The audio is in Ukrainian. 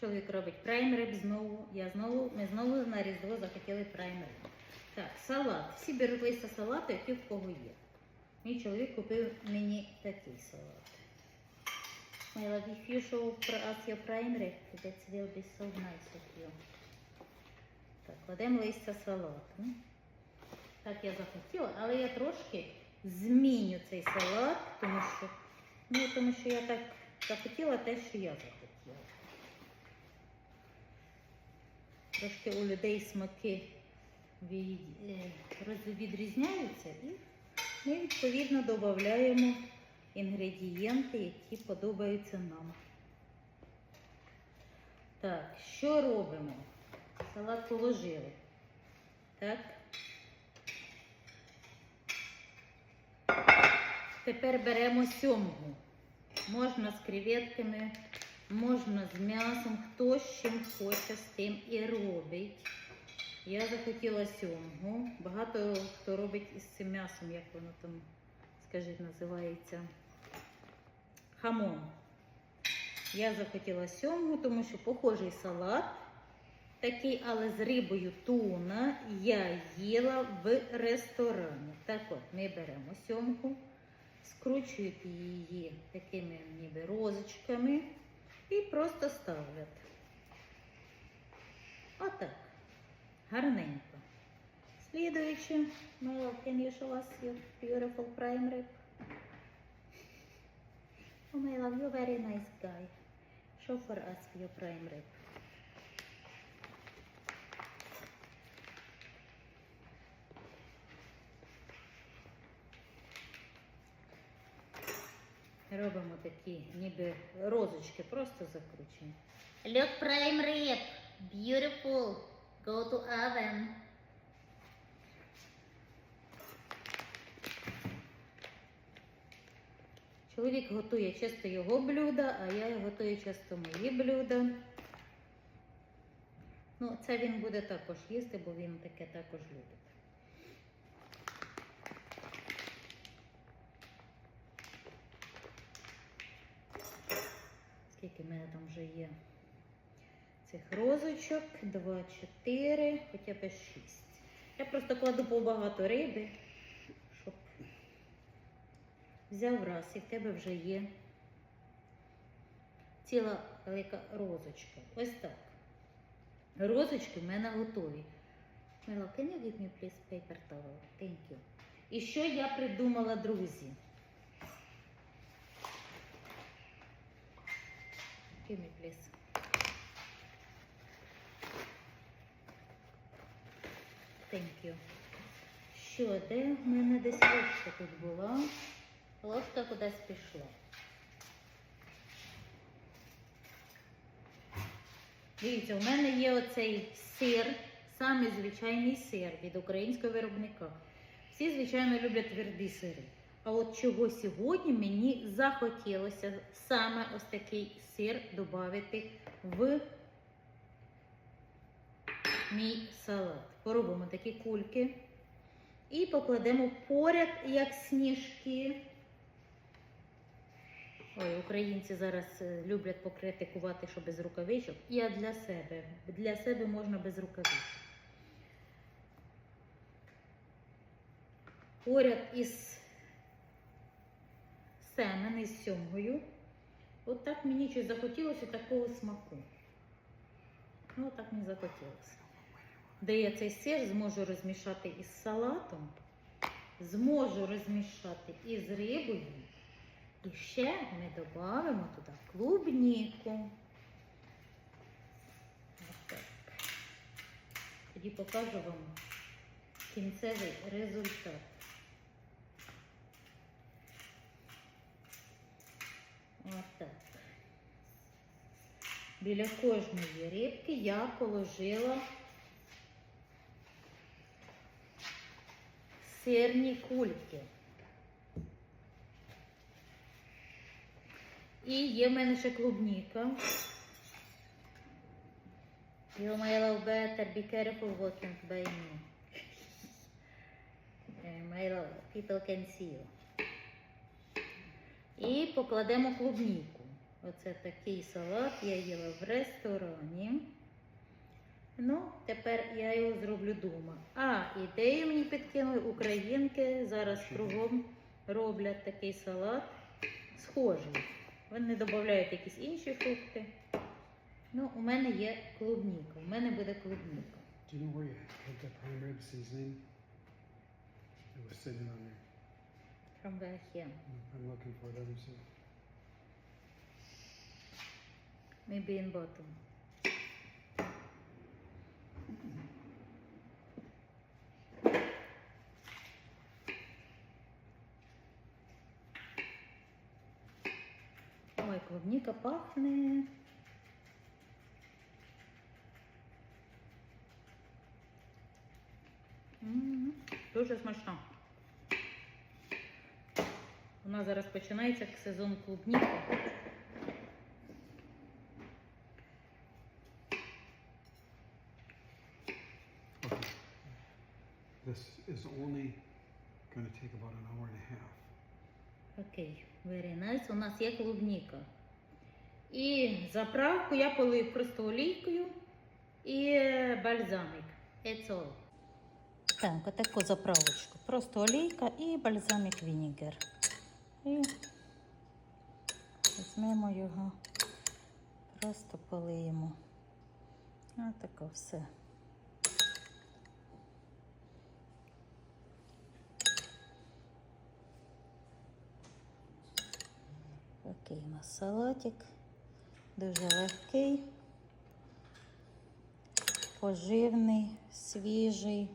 Чоловік робить прайм-риб знову. Я знову, ми знову на Різдво захотіли прайм-риб. Так, салат. Всі беруть листа салату, який в кого є. Мій чоловік купив мені такий салат. My love, you show us your prime rib, that will be so nice of you. Так, кладемо листя салату. Так я захотіла, але я трошки зміню цей салат, тому що, ну, тому що я так захотіла те, що я захотіла. Трошки у людей смаки е, відрізняються і ми відповідно додаємо інгредієнти, які подобаються нам. Так, що робимо? Салат положили. Так. Тепер беремо сьомгу. Можна з креветками, можна з м'ясом, хто з чим хоче, з тим і робить. Я захотіла сьомгу. Багато хто робить із цим м'ясом, як воно там, скажіть, називається. Хамон. Я захотіла сьомгу, тому що похожий салат. Такий, але з рибою туна я їла в ресторані. Так от, ми беремо сьомку, скручують її такими ніби розочками і просто ставлять. Отак. Гарненько. Слідуючи, Мила, can you show us your beautiful prime rib? Oh, my love, you're very nice guy. Show for us your prime rib. Робимо такі ніби розочки, просто закручуємо. Look, prime rib. Beautiful. Go to oven. Чоловік готує часто його блюда, а я готую часто мої блюда. Ну, це він буде також їсти, бо він таке також любить. Скільки в мене там вже є цих розочок? Два, чотири, хоча б шість. Я просто кладу побагато риби, щоб взяв раз, і в тебе вже є ціла велика розочка. Ось так. Розочки в мене готові. Мила, can you give me please paper towel? Thank you. І що я придумала, друзі? Give me please. Thank you. Що, де в мене десь ложка тут була? Ложка кудись пішла. Дивіться, у мене є оцей сир, самий звичайний сир від українського виробника. Всі, звичайно, люблять тверді сири. А от чого сьогодні мені захотілося саме ось такий сир додати в мій салат. Поробимо такі кульки і покладемо поряд, як сніжки. Ой, українці зараз е, люблять покритикувати, що без рукавичок. Я для себе. Для себе можна без рукавичок. Поряд із семен, із сьомгою. От так мені щось захотілося такого смаку. Ну, так мені захотілося. Де я цей сир зможу розмішати із салатом, зможу розмішати із рибою. І ще ми додамо туди клубніку. Так. Тоді покажу вам кінцевий результат. Ось так. Біля кожної рибки я положила сирні кульки. І є в мене ще клубніка. You my love better be careful walking by me. My love, people can see you. І покладемо клубніку. Оце такий салат я їла в ресторані. Ну, тепер я його зроблю вдома. А, ідею мені підкинули українки. Зараз кругом роблять такий салат схожий. Вони додають якісь інші фрукти. Ну, у мене є клубніка. У мене буде клубніка. Do you know where you put that prime rib seasoning? It was sitting on there. From where here? I'm looking for it ever since. Maybe in bottom. Ой, клубника пахне. Дуже смачно. У нас зараз починається сезон клубніки. Okay. This only gonna take about an hour and a half. Окей, very nice. У нас є клубніка. І заправку я полив просто олійкою і бальзамик. It's all. Так, отаку заправочку. Просто олійка і бальзамик вінігер. І візьмемо його, просто полиємо. Отако все. Такий у нас салатик. Дуже легкий, поживний, свіжий.